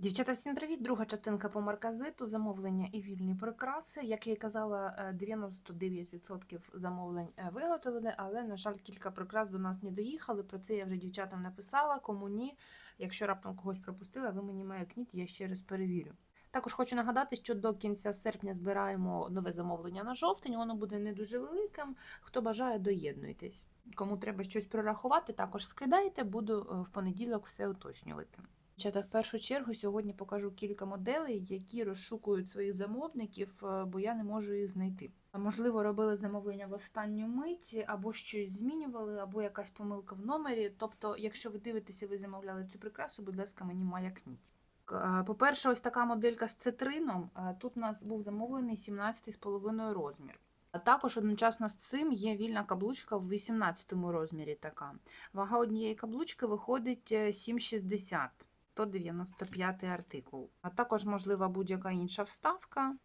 Дівчата, всім привіт! Друга частинка по марказиту, замовлення і вільні прикраси. Як я і казала, е, 99% замовлень е, виготовили, але, на жаль, кілька прикрас до нас не доїхали. Про це я вже дівчатам написала. Кому ні, якщо раптом когось пропустила, ви мені маякніть, я ще раз перевірю. Також хочу нагадати, що до кінця серпня збираємо нове замовлення на жовтень. Воно буде не дуже великим. Хто бажає, доєднуйтесь. Кому треба щось прорахувати, також скидайте, буду е, в понеділок все уточнювати. Дівчата, в першу чергу сьогодні покажу кілька моделей, які розшукують своїх замовників, е, бо я не можу їх знайти. Можливо, робили замовлення в останню мить, або щось змінювали, або якась помилка в номері. Тобто, якщо ви дивитеся, ви замовляли цю прикрасу, будь ласка, мені маякніть. Е, По-перше, ось така моделька з цитрином. Е, Тут у нас був замовлений 17,5 розмір. А також одночасно з цим є вільна каблучка в 18 розмірі така. Вага однієї каблучки виходить е, 7,60. 195 артикул. А також можлива будь-яка інша вставка.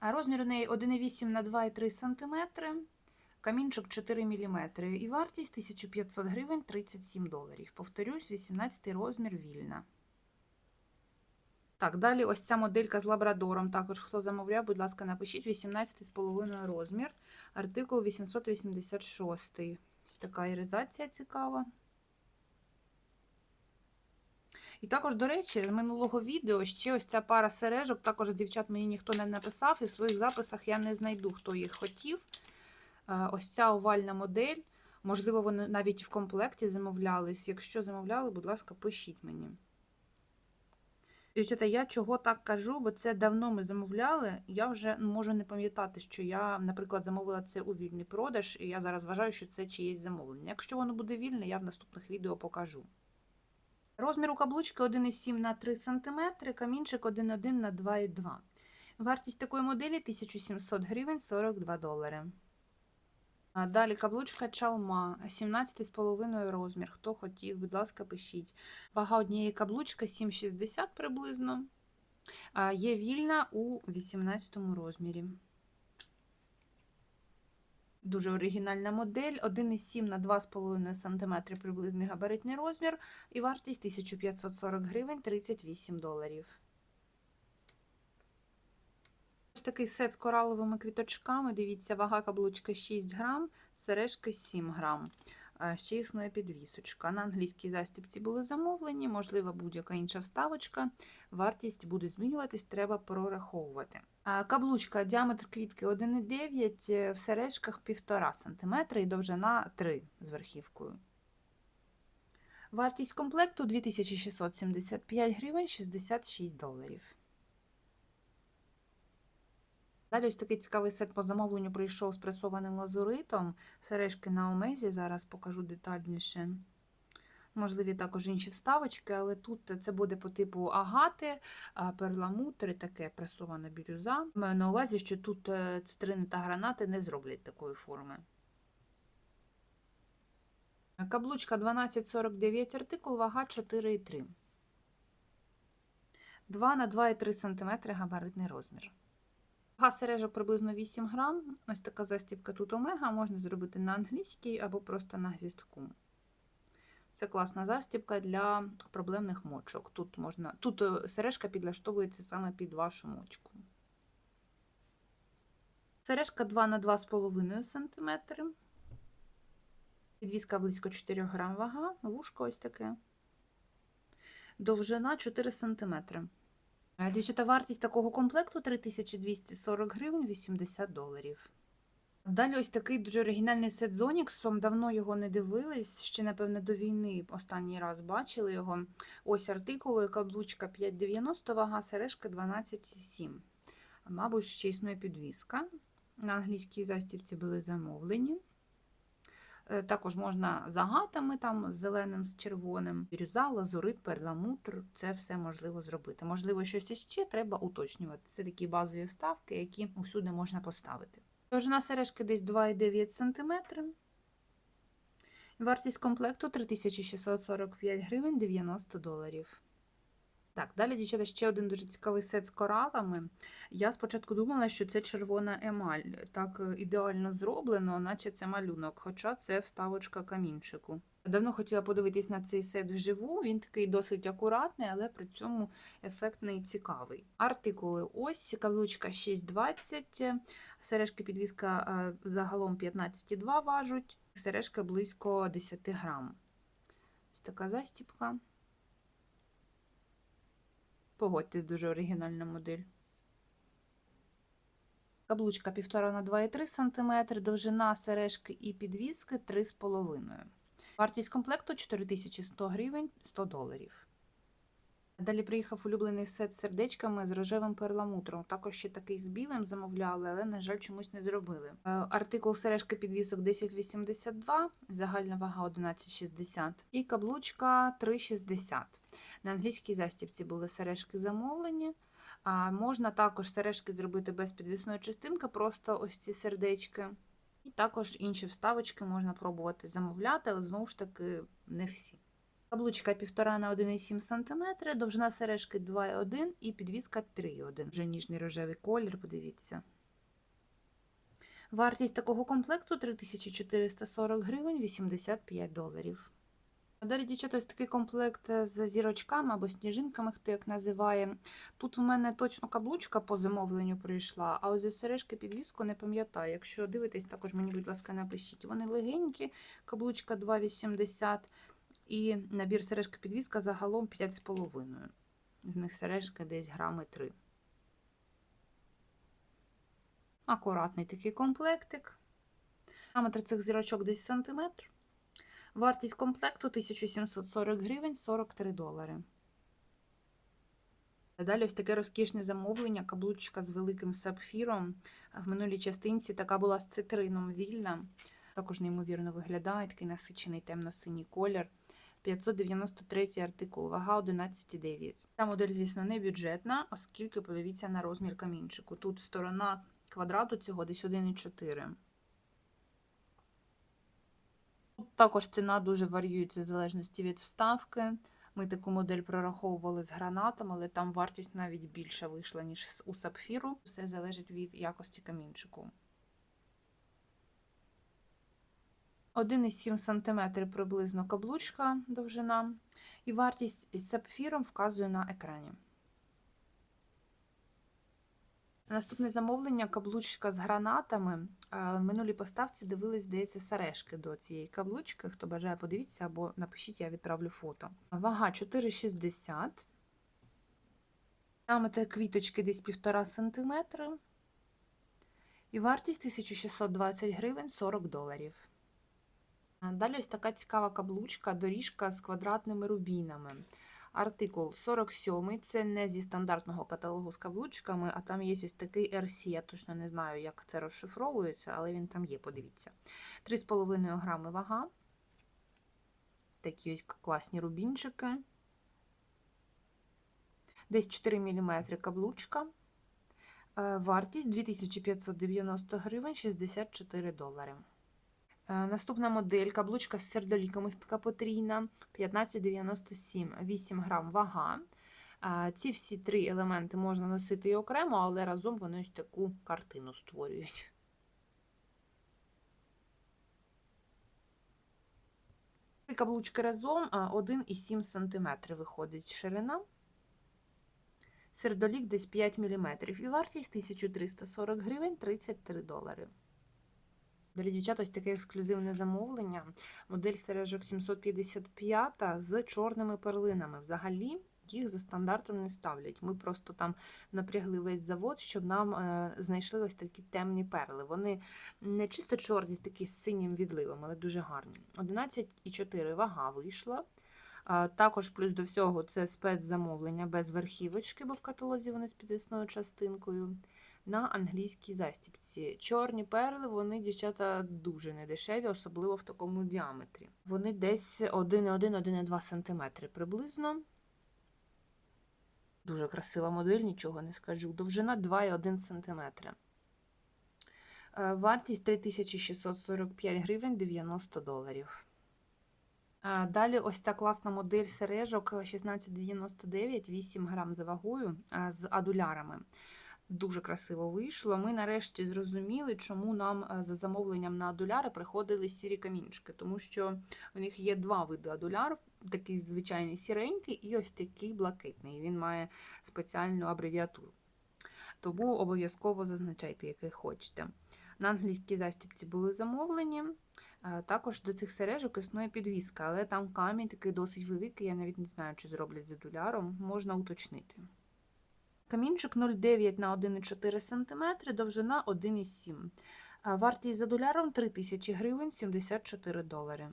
А розмір у неї 1,8 на 2,3 см, камінчик 4 мм і вартість 1500 гривень 37 доларів. Повторюсь, 18 розмір вільна. Так, далі ось ця моделька з лабрадором. Також хто замовляв, будь ласка, напишіть 18,5 розмір, артикул 886. Ось така іризація цікава. І також, до речі, з минулого відео ще ось ця пара сережок, також з дівчат мені ніхто не написав, і в своїх записах я не знайду, хто їх хотів. Е, Ось ця овальна модель. Можливо, вони навіть в комплекті замовлялись. Якщо замовляли, будь ласка, пишіть мені. Дівчата, я чого так кажу, бо це давно ми замовляли. Я вже можу не пам'ятати, що я, наприклад, замовила це у вільний продаж, і я зараз вважаю, що це чиєсь замовлення. Якщо воно буде вільне, я в наступних відео покажу. Розмір у каблучки 1,7 на 3 см, камінчик 1,1 на 2,2 Вартість такої моделі 1700 гривень 42 долари. А Далі каблучка чалма 17,5 розмір. Хто хотів, будь ласка, пишіть. Вага однієї каблучки 7,60 приблизно. А Є вільна у 18 розмірі. Дуже оригінальна модель, 1,7 на 2,5 см приблизний габаритний розмір і вартість 1540 гривень 38 доларів. Ось такий сет з кораловими квіточками. Дивіться, вага каблучка 6 грам, сережки 7 грам. Ще існує підвісочка. На англійській застібці були замовлені, можливо, будь-яка інша вставочка. Вартість буде змінюватись, треба прораховувати. Каблучка, діаметр квітки 1,9, в сережках 1,5 см і довжина 3 з верхівкою. Вартість комплекту 2675 гривень 66 доларів. Далі ось такий цікавий сет по замовленню прийшов з пресованим лазуритом. Сережки на омезі, зараз покажу детальніше. Можливі також інші вставочки, але тут це буде по типу агати, а, перламутр і таке пресована бірюза. Маю на увазі, що тут е, цитрини та гранати не зроблять такої форми. Каблучка 12,49 артикул, вага 4,3. 2 на 2,3 см габаритний розмір. Вага сережок приблизно 8 грам. Ось така застібка тут омега, можна зробити на англійській або просто на гвіздку. Це класна застібка для проблемних мочок. Тут можна, тут е, сережка підлаштовується саме під вашу мочку. Сережка 2 на 2,5 см. Підвіска близько 4 грам вага, вушко ось таке. Довжина 4 см. Дівчата, вартість такого комплекту 3240 гривень 80 доларів. Далі ось такий дуже оригінальний сет з Оніксом. Давно його не дивились, ще, напевне, до війни останній раз бачили його. Ось артикули, каблучка 5,90, вага сережка 12,7. Мабуть, ще існує підвіска. На англійській застібці були замовлені. Е, Також можна з агатами, там, з зеленим, з червоним, бірюза, лазурит, перламутр. Це все можливо зробити. Можливо, щось іще треба уточнювати. Це такі базові вставки, які усюди можна поставити. Довжина сережки десь 2,9 см. Вартість комплекту 3645 гривень 90 доларів. Так, далі, дівчата, ще один дуже цікавий сет з коралами. Я спочатку думала, що це червона емаль. Так е, ідеально зроблено, наче це малюнок, хоча це вставочка камінчику. Давно хотіла подивитись на цей сет вживу. Він такий досить акуратний, але при цьому ефектний і цікавий. Артикули ось каблучка 6,20, сережки підвіска е, загалом 15,2 важуть, сережка близько 10 грам. Ось така застіпка. Погодьтесь, дуже оригінальна модель. Каблучка 1,5 на 2,3 см, довжина сережки і підвіски 3,5 Вартість комплекту 4100 гривень 100 доларів. Далі приїхав улюблений сет з сердечками з рожевим перламутром. Також ще такий з білим замовляли, але, на жаль, чомусь не зробили. Е, Артикул сережки підвісок 1082, загальна вага 11,60 і каблучка 3,60. На англійській застібці були сережки замовлені. А можна також сережки зробити без підвісної частинки, просто ось ці сердечки. І також інші вставочки можна пробувати замовляти, але знову ж таки не всі. Каблучка 1,5 на 1,7 см, довжина сережки 2,1 і підвіска 3,1. Вже ніжний рожевий колір, подивіться. Вартість такого комплекту 3440 гривень 85 доларів. Далі, дівчата, ось такий комплект з зірочками або сніжинками, хто як називає. Тут в мене точно каблучка по замовленню прийшла, а ось за сережки підвіску не пам'ятаю. Якщо дивитесь, також мені, будь ласка, напишіть. Вони легенькі, каблучка 2,80 і набір сережки підвіска загалом 5,5. З них сережки десь грами 3. Акуратний такий комплектик. Діаметр цих зірочок десь сантиметр. Вартість комплекту 1740 гривень 43 долари. Далі ось таке розкішне замовлення, каблучка з великим сапфіром. В минулій частинці така була з цитрином вільна. Також неймовірно виглядає такий насичений темно-синій колір. 593 артикул, вага 11,9. Ця модель, звісно, не бюджетна, оскільки подивіться на розмір камінчику. Тут сторона квадрату цього десь 1,4. Тут також ціна дуже варіюється в залежності від вставки. Ми таку модель прораховували з гранатом, але там вартість навіть більша вийшла, ніж у сапфіру. Все залежить від якості камінчику. 1,7 см приблизно каблучка довжина, і вартість із сапфіром вказую на екрані. Наступне замовлення каблучка з гранатами. В минулій поставці дивились, здається, сережки до цієї каблучки. Хто бажає, подивіться або напишіть, я відправлю фото. Вага 4,60. Діаметр квіточки десь 1,5 см. І вартість 1620 гривень 40 доларів. Далі ось така цікава каблучка, доріжка з квадратними рубінами. Артикул 47 це не зі стандартного каталогу з каблучками, а там є ось такий RC. Я точно не знаю, як це розшифровується, але він там є, подивіться. 3,5 грами вага. Такі ось класні рубінчики. Десь 4 мм каблучка. Е, вартість 2590 гривень 64 долари. Е, наступна модель каблучка з сердоліком, ось така потрійна, 1597, 8 грам вага. Е, ці всі три елементи можна носити і окремо, але разом вони ось таку картину створюють. Три каблучки разом 1,7 см виходить ширина. Сердолік десь 5 мм. І вартість 1340 гривень 33 долари. Далі, дівчата, ось таке ексклюзивне замовлення. Модель сережок 755 з чорними перлинами. Взагалі їх за стандартом не ставлять. Ми просто там напрягли весь завод, щоб нам е, знайшли ось такі темні перли. Вони не чисто чорні, такі з синім відливом, але дуже гарні. 11,4 вага вийшла. Також плюс до всього це спецзамовлення без верхівочки, бо в каталозі вони з підвісною частинкою на англійській застіпці. Чорні перли, вони, дівчата, дуже недешеві, особливо в такому діаметрі. Вони десь 1,1-1,2 см приблизно. Дуже красива модель, нічого не скажу. Довжина 2,1 см. Е, вартість 3645 гривень 90 доларів. Е, Далі ось ця класна модель сережок 1699, 8 грам за вагою е, з адулярами. Дуже красиво вийшло. Ми нарешті зрозуміли, чому нам е, за замовленням на адуляри приходили сірі камінчики, тому що у них є два види адулярів: такий звичайний сіренький і ось такий блакитний. Він має спеціальну абревіатуру. Тому обов'язково зазначайте, який хочете. На англійській застібці були замовлені. Е, Також до цих сережок існує підвіска, але там камінь такий досить великий, я навіть не знаю, чи зроблять з адуляром, можна уточнити. Камінчик 0,9 на 1,4 см, довжина 1,7 Вартість за доляром 3000 гривень 74 долари.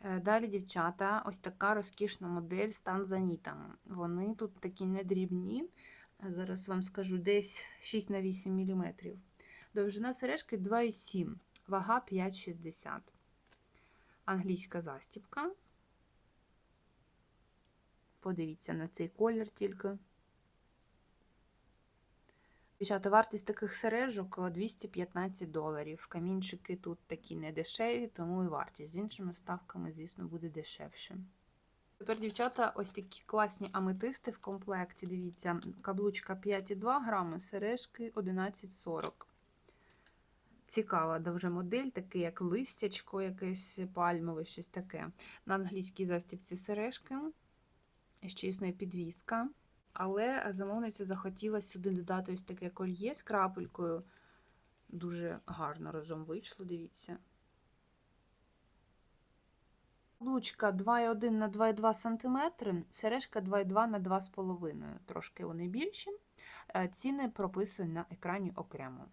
Е, Далі, дівчата, ось така розкішна модель з танзанітами. Вони тут такі недрібні. Е, Зараз вам скажу десь 6 на 8 мм. Довжина сережки 2,7, вага 5,60. Англійська застібка. Подивіться на цей колір тільки. Дівчата, вартість таких сережок 215 доларів. Камінчики тут такі не дешеві, тому і вартість. З іншими вставками, звісно, буде дешевше. Тепер, дівчата, ось такі класні аметисти в комплекті. Дивіться, каблучка 5,2 грами, сережки 11,40. Цікава дуже модель, таке як листячко, якесь пальмове, щось таке. На англійській застібці сережки. Ще існує підвіска. Але замовниця захотіла сюди додати ось таке кольє з крапелькою. Дуже гарно разом вийшло, дивіться. Каблучка 2,1 на 2,2 см, сережка 2,2 на 2,5 Трошки вони більші. Е, Ціни прописую на екрані окремо.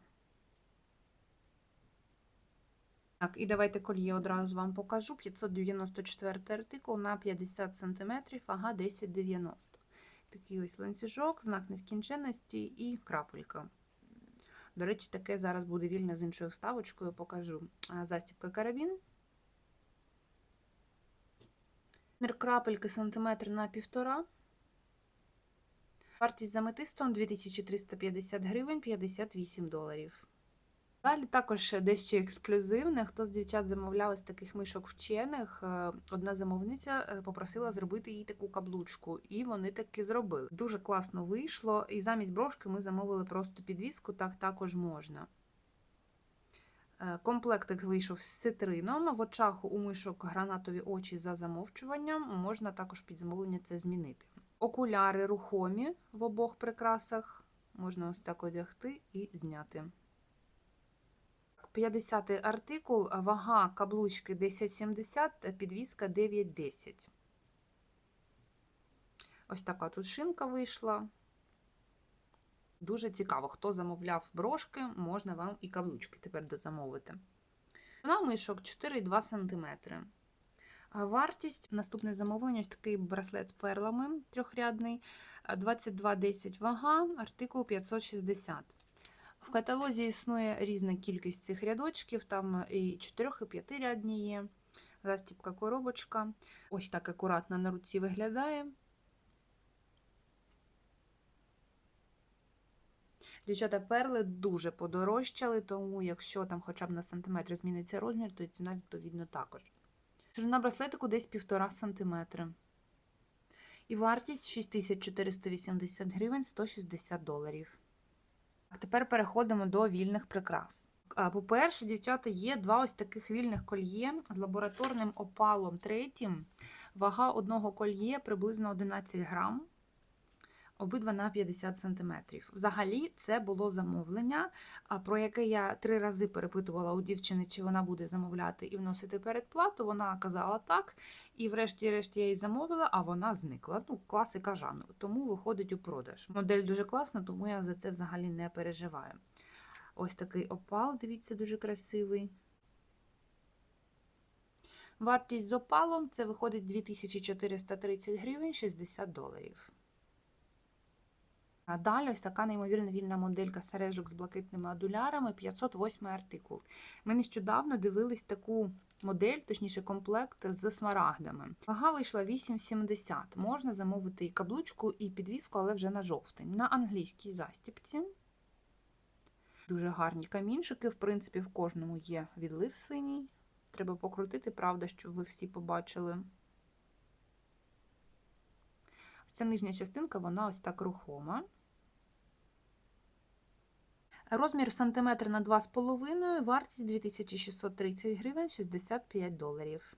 Так, і давайте кольє одразу вам покажу. 594 артикул на 50 см, вага 10,90 Такий ось ланцюжок, знак нескінченності і крапелька. До речі, таке зараз буде вільне з іншою вставочкою, покажу. Застібка карабін. Мір крапельки сантиметр на півтора. Вартість за метистом 2350 гривень 58 доларів. Далі також дещо ексклюзивне. Хто з дівчат замовляв ось таких мишок вчених, е, одна замовниця е, попросила зробити їй таку каблучку, і вони таки зробили. Дуже класно вийшло, і замість брошки ми замовили просто підвіску, так також можна. Е, Комплектик вийшов з цитрином. В очах у мишок гранатові очі за замовчуванням. Можна також під замовлення це змінити. Окуляри рухомі в обох прикрасах. Можна ось так одягти і зняти. 50 артикул, вага каблучки 10,70, підвіска 9,10. Ось така тут шинка вийшла. Дуже цікаво, хто замовляв брошки, можна вам і каблучки тепер дозамовити. На мишок 4,2 см. Вартість наступне замовлення ось такий браслет з перлами трьохрядний, 22,10 вага, артикул 560. В каталозі існує різна кількість цих рядочків, там і 4, і 5 рядні є. Застібка коробочка. Ось так акуратно на руці виглядає. Дівчата перли дуже подорожчали, тому якщо там хоча б на сантиметр зміниться розмір, то ціна відповідно також. Ширина браслетику десь 1,5 см. І вартість 6480 гривень 160 доларів. Тепер переходимо до вільних прикрас. По-перше, дівчата, є два ось таких вільних кольє з лабораторним опалом третім. Вага одного кольє приблизно 11 грам, обидва на 50 см. Взагалі, це було замовлення, про яке я три рази перепитувала у дівчини, чи вона буде замовляти і вносити передплату. Вона казала так. І врешті-решт я її замовила, а вона зникла. Ну, класика жанру, тому виходить у продаж. Модель дуже класна, тому я за це взагалі не переживаю. Ось такий опал, дивіться, дуже красивий. Вартість з опалом це виходить 2430 гривень 60 доларів. А далі ось така неймовірно вільна моделька сережок з блакитними адулярами, 508 артикул. Ми нещодавно дивились таку модель, точніше комплект з смарагдами. Вага вийшла 8,70. Можна замовити і каблучку, і підвіску, але вже на жовтень. На англійській застіпці. Дуже гарні камінчики, в принципі, в кожному є відлив синій. Треба покрутити, правда, щоб ви всі побачили. Ця нижня частинка, вона ось так рухома. Розмір сантиметр на 2,5, вартість 2630 гривень 65 доларів.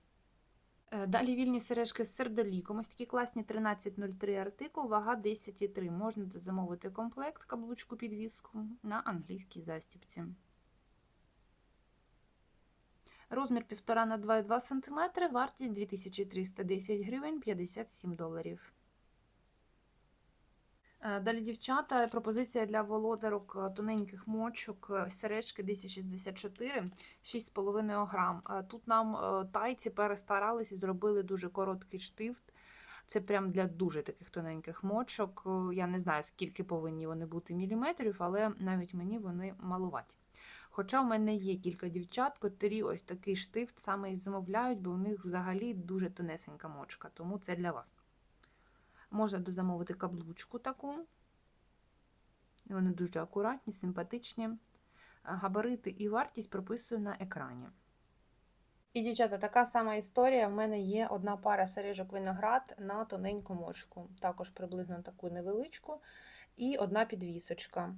Е, Далі вільні сережки з сердоліком. Ось такі класні 1303 артикул, вага 10,3. Можна замовити комплект, каблучку підвіску на англійській застіпці. Розмір 1,5 на 2,2 см, вартість 2310 гривень 57 доларів. Е, Далі, дівчата, пропозиція для володарок е, тоненьких мочок, е, сережки 1064, 6,5 грам. Тут нам тайці перестарались і зробили дуже короткий штифт. Це прям для дуже таких тоненьких мочок. Я не знаю, скільки повинні вони бути міліметрів, але навіть мені вони малуваті. Хоча в мене є кілька дівчат, котрі ось такий штифт саме і замовляють, бо у них взагалі дуже тонесенька мочка, тому це для вас. Можна дозамовити каблучку таку. Вони дуже акуратні, симпатичні. Габарити і вартість прописую на екрані. І, дівчата, така сама історія. В мене є одна пара сережок виноград на тоненьку мочку. Також приблизно таку невеличку. І одна підвісочка.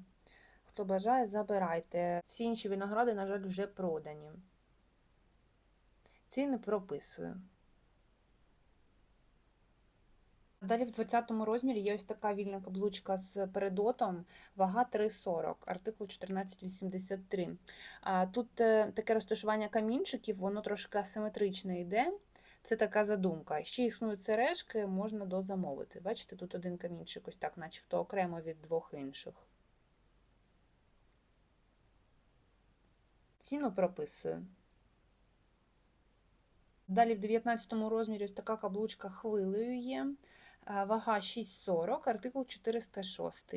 Хто бажає, забирайте. Всі інші виногради, на жаль, вже продані. Ціни прописую. Далі в 20-му розмірі є ось така вільна каблучка з передотом, вага 3,40, артикул 1483. Тут е, таке розташування камінчиків, воно трошки асиметричне йде. Це така задумка. Ще існують сережки, можна дозамовити. Бачите, тут один камінчик, ось так, начебто окремо від двох інших. Ціну прописую. Далі в 19 розмірі ось така каблучка хвилею є. Вага 6,40, артикул 406.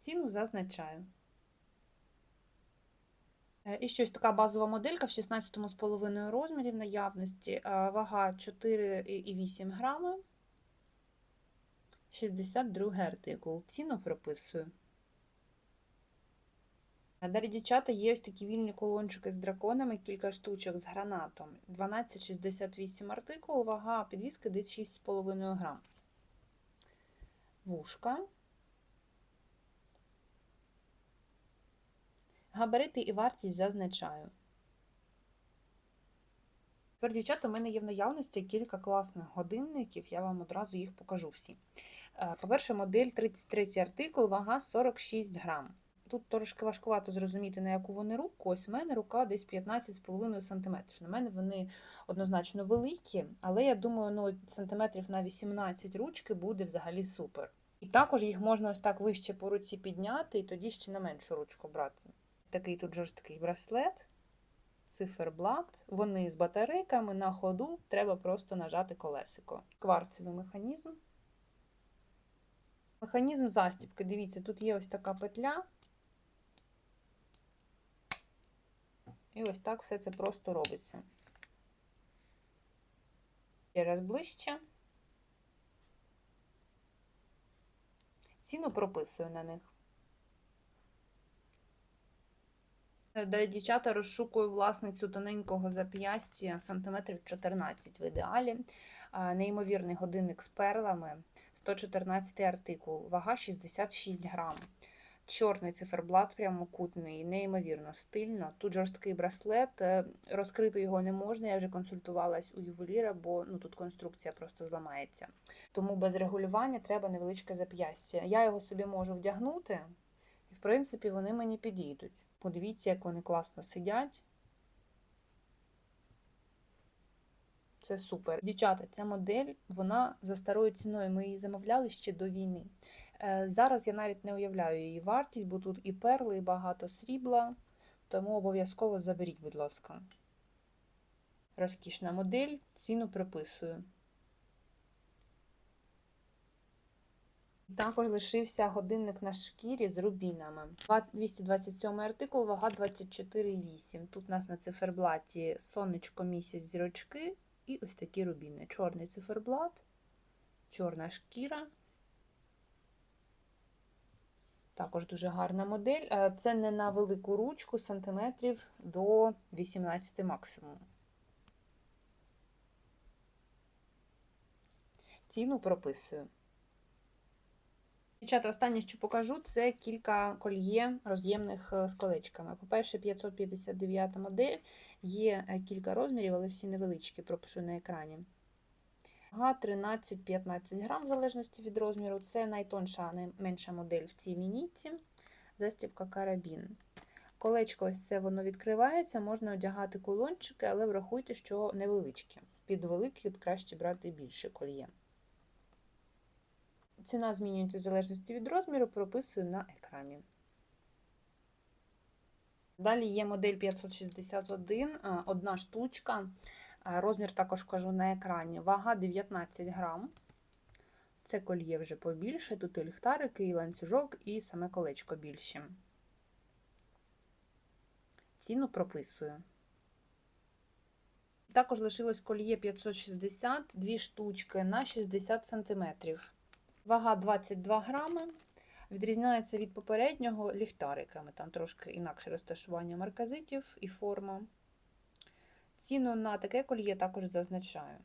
Ціну зазначаю. Е, І щось така базова моделька в 16,5 розмірі в наявності. Вага 4,8 грами. 62 артикул. Ціну прописую. Далі, дівчата, є ось такі вільні колончики з драконами, кілька штучок з гранатом. 12,68 артикул, вага підвіски десь 6,5 грам. Вушка. Габарити і вартість зазначаю. Тепер, дівчата, у мене є в наявності кілька класних годинників, я вам одразу їх покажу всі. Е, По-перше, модель 33 артикул, вага 46 грам. Тут трошки важкувато зрозуміти, на яку вони руку. Ось у мене рука десь 15,5 см. На мене вони однозначно великі, але я думаю, ну, сантиметрів на 18 ручки буде взагалі супер. І також їх можна ось так вище по руці підняти, і тоді ще на меншу ручку брати. Такий тут жорсткий браслет, циферблат. Вони з батарейками на ходу, треба просто нажати колесико. Кварцевий механізм. Механізм застібки. Дивіться, тут є ось така петля. І ось так все це просто робиться. Ще раз ближче. Ціну прописую на них. Далі дівчата розшукую власницю тоненького зап'ястя сантиметрів 14 в ідеалі. Неймовірний годинник з перлами, 114 артикул, вага 66 грам. Чорний циферблат прямокутний, неймовірно стильно. Тут жорсткий браслет, е, розкрити його не можна. Я вже консультувалась у ювеліра, бо ну, тут конструкція просто зламається. Тому без регулювання треба невеличке зап'ястя. Я його собі можу вдягнути, і в принципі вони мені підійдуть. Подивіться, як вони класно сидять. Це супер. Дівчата, ця модель, вона за старою ціною. Ми її замовляли ще до війни. Е, Зараз я навіть не уявляю її вартість, бо тут і перли, і багато срібла, тому обов'язково заберіть, будь ласка. Розкішна модель, ціну приписую. Також лишився годинник на шкірі з рубінами. 227 артикул, вага 24,8. Тут у нас на циферблаті сонечко, місяць, зірочки і ось такі рубіни. Чорний циферблат, чорна шкіра. Також дуже гарна модель. Е, Це не на велику ручку, сантиметрів до 18 максимум. Ціну прописую. Дівчата, останнє, що покажу, це кілька кольє роз'ємних е, з колечками. По-перше, 559 модель, є е, кілька розмірів, але всі невеличкі, пропишу на екрані. Вага 13-15 грам, в залежності від розміру. Це найтонша, найменша модель в цій лінійці. Застібка карабін. Колечко ось це воно відкривається, можна одягати кулончики, але врахуйте, що невеличкі. Під великі краще брати більше кольє. Ціна змінюється в залежності від розміру, прописую на екрані. Далі є модель 561, одна штучка. Розмір також кажу на екрані. Вага 19 грам. Це кольє вже побільше. Тут і ліхтарики, і ланцюжок, і саме колечко більше. Ціну прописую. Також лишилось кольє 560, дві штучки на 60 см. Вага 22 грами. Відрізняється від попереднього ліхтариками. Там трошки інакше розташування марказитів і форма. Ціну на таке кольє також зазначаю.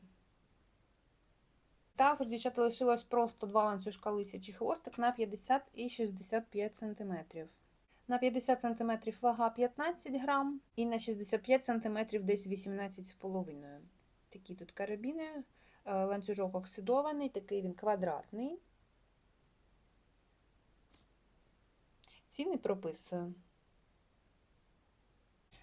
Також, дівчата, лишилось просто два ланцюжка лисячий хвостик на 50 і 65 см. На 50 см вага 15 грам і на 65 см десь 18,5 Такі тут карабіни. Е, Ланцюжок оксидований, такий він квадратний. Ціни прописую.